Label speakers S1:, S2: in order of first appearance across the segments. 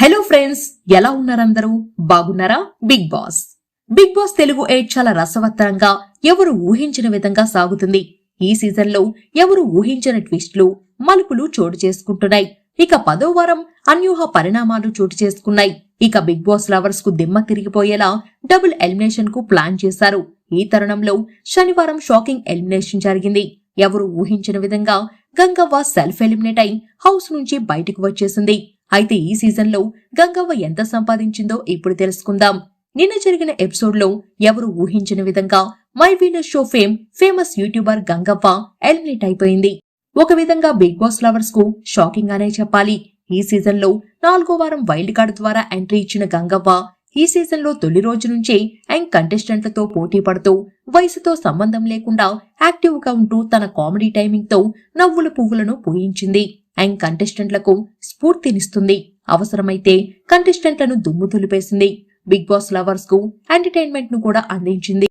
S1: Hello friends ఎలా ఉన్నారందరూ? బాగున్నారా? Big boss big boss Telugu eight చాలా రసవత్తరంగా ఎవరు ఊహించిన విధంగా సాగుతుంది. ఈ సీజన్లో ఎవరు ఊహించిన ట్విస్ట్లు మలుపులు చోటు చేసుకుంటున్నాయి. ఇక పదో వారం అన్యూహ పరిణామాలు చోటు చేసుకున్నాయి. ఇక బిగ్ బాస్ లవర్స్కు దిమ్మ తిరిగిపోయేలా డబుల్ ఎలిమినేషన్కు ప్లాన్ చేశారు. ఈ తరుణంలో శనివారం షాకింగ్ ఎలిమినేషన్ జరిగింది. ఎవరు ఊహించిన విధంగా గంగవ్వ సెల్ఫ్ ఎలిమినేట్ అయి హౌస్ నుంచి బయటకు వచ్చేసింది. అయితే ఈ సీజన్లో గంగవ్వ ఎంత సంపాదించిందో ఇప్పుడు తెలుసుకుందాం. నిన్న జరిగిన ఎపిసోడ్లో ఎవరు ఊహించిన విధంగా my Venus show fame famous YouTuber Gangavva eliminate అయిపోయింది. ఒక విధంగా బిగ్ బాస్ లవర్స్కు షాకింగ్ అనే చెప్పాలి. ఈ సీజన్లో నాలుగో వారం వైల్డ్ కార్డ్ ద్వారా ఎంట్రీ ఇచ్చిన గంగవ్వ ఈ సీజన్లో తొలి రోజు నుంచే యంగ్ కంటెస్టెంట్లతో పోటీ పడుతూ వయసుతో సంబంధం లేకుండా యాక్టివ్గా ఉంటూ తన కామెడీ టైమింగ్తో నవ్వుల పువ్వులను పూయించింది. అండ్ కంటెస్టెంట్లకు స్ఫూర్తినిస్తుంది. అవసరమైతే కంటెస్టెంట్లను దుమ్ము దులిపేసింది. బిగ్ బాస్ లవర్స్కు ఎంటర్టైన్మెంట్ను కూడా అందించింది.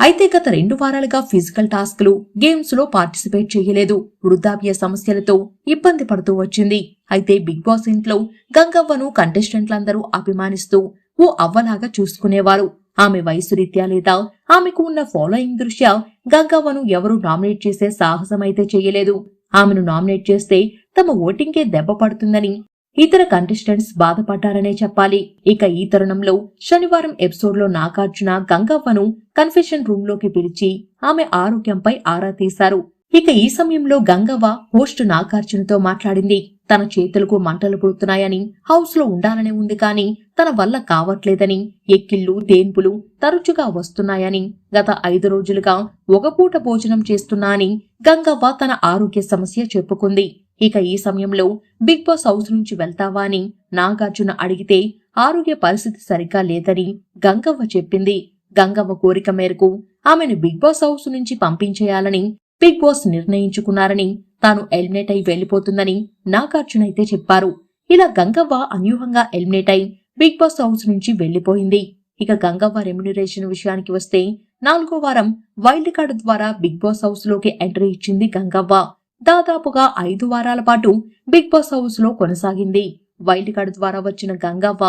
S1: అయితే గత రెండు వారాలుగా ఫిజికల్ టాస్క్లు గేమ్స్లో పార్టిసిపేట్ చేయలేదు. వృద్ధాప్య సమస్యలతో ఇబ్బంది పడుతూ వచ్చింది. అయితే బిగ్ బాస్ ఇంట్లో గంగవ్వను కంటెస్టెంట్లందరూ అభిమానిస్తూ ఓ అవ్వలాగా చూసుకునేవారు. ఆమె వయసు రీత్యా లేదా ఆమెకు ఉన్న ఫాలోయింగ్ దృష్ట్యా గంగవ్వను ఎవరూ నామినేట్ చేసే సాహసమైతే చేయలేదు. ఆమెను నామినేట్ చేస్తే తమ ఓటింగ్కే దెబ్బ పడుతుందని ఇతర కంటెస్టెంట్స్ బాధపడ్డారనే చెప్పాలి. ఇక ఈ తరుణంలో శనివారం ఎపిసోడ్లో నాగార్జున గంగవ్వను కన్ఫెషన్ రూమ్లోకి పిలిచి ఆమె ఆరోగ్యంపై ఆరా తీశారు. ఇక ఈ సమయంలో గంగవ్వ హోస్ట్ నాగార్జునతో మాట్లాడింది. తన చేతులకు మంటలు పుడుతున్నాయని హౌస్లో ఉండాలనే ఉంది కాని తన వల్ల కావట్లేదని ఎక్కిళ్ళు తేన్పులు తరచుగా వస్తున్నాయని గత ఐదు రోజులుగా ఒకపూట భోజనం చేస్తున్నా అని గంగవ్వ తన ఆరోగ్య సమస్య చెప్పుకుంది. ఇక ఈ సమయంలో బిగ్ బాస్ హౌస్ నుంచి వెళ్తావా అని నాగార్జున అడిగితే ఆరోగ్య పరిస్థితి సరిగ్గా లేదని గంగవ్వ చెప్పింది. గంగవ్వ కోరిక మేరకు ఆమెను బిగ్ బాస్ హౌస్ నుంచి పంపించేయాలని బిగ్ బాస్ నిర్ణయించుకున్నారని తాను ఎలిమినేట్ అయి వెళ్ళిపోతుందని నాగార్జున అయితే చెప్పారు. ఇలా గంగవ్వ అన్యూహంగా ఎలిమినేట్ అయి బిగ్ బాస్ హౌస్ నుంచి వెళ్ళిపోయింది ఇక గంగవ్వ రెమ్యునరేషన్ విషయానికి వస్తే నాలుగో వారం వైల్డ్ కార్డు ద్వారా బిగ్ బాస్ హౌస్లోకి ఎంట్రీ ఇచ్చింది గంగవ్వ. దాదాపుగా ఐదు వారాల పాటు బిగ్ బాస్ హౌస్లో కొనసాగింది. వైల్డ్ కార్డు ద్వారా వచ్చిన గంగవ్వ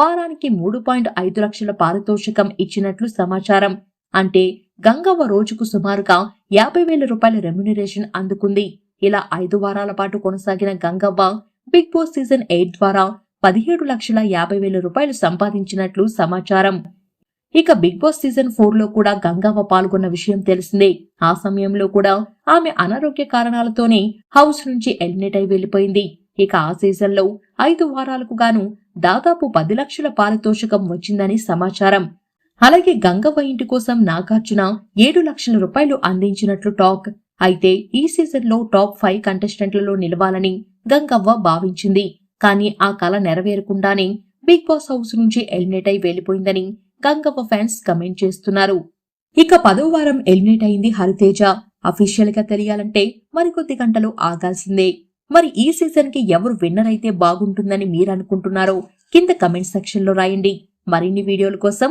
S1: వారానికి మూడు పాయింట్ ఐదు లక్షల పారితోషికం ఇచ్చినట్లు సమాచారం. అంటే గంగవ్వ రోజుకు సుమారుగా యాభై వేల రూపాయల రెమ్యునరేషన్ అందుకుంది. ఇలా ఐదు వారాల పాటు కొనసాగిన Gangavva big boss season eight ద్వారా పదిహేడు లక్షల యాభై వేల రూపాయలు సంపాదించినట్లు సమాచారం. ఇక బిగ్ బాస్ సీజన్ ఫోర్లో కూడా గంగవ్వ పాల్గొన్న విషయం తెలిసిందే. ఆ సమయంలో కూడా ఆమె అనారోగ్య కారణాలతోనే హౌస్ నుంచి ఎలిమినేట్ అయి వెళ్ళిపోయింది ఇక ఆ సీజన్లో ఐదు వారాలకు గాను దాదాపు పది లక్షల పారితోషికం వచ్చిందని సమాచారం. అలాగే గంగవ్వ ఇంటి కోసం నాగార్జున ఏడు లక్షల రూపాయలు అందించినట్లు టాక్. అయితే ఈ సీజన్లో టాప్ ఫైవ్ కంటెస్టెంట్లలో నిలవాలని గంగవ్వ భావించింది. కానీ ఆ కళ నెరవేరకుండానే బిగ్ బాస్ హౌస్ నుంచి ఎలిమినేట్ అయి వెళ్ళిపోయిందని గంగవ్వ ఫ్యాన్స్ కమెంట్ చేస్తున్నారు. ఇక పదో వారం ఎలిమినేట్ అయింది హరితేజ. అఫీషియల్గా తెలియాలంటే మరికొద్ది గంటలు ఆగాల్సిందే. మరి ఈ సీజన్కి ఎవరు విన్నర్ అయితే బాగుంటుందని మీరు అనుకుంటున్నారో కింద కమెంట్ సెక్షన్లో రాయండి. మరిన్ని వీడియోల కోసం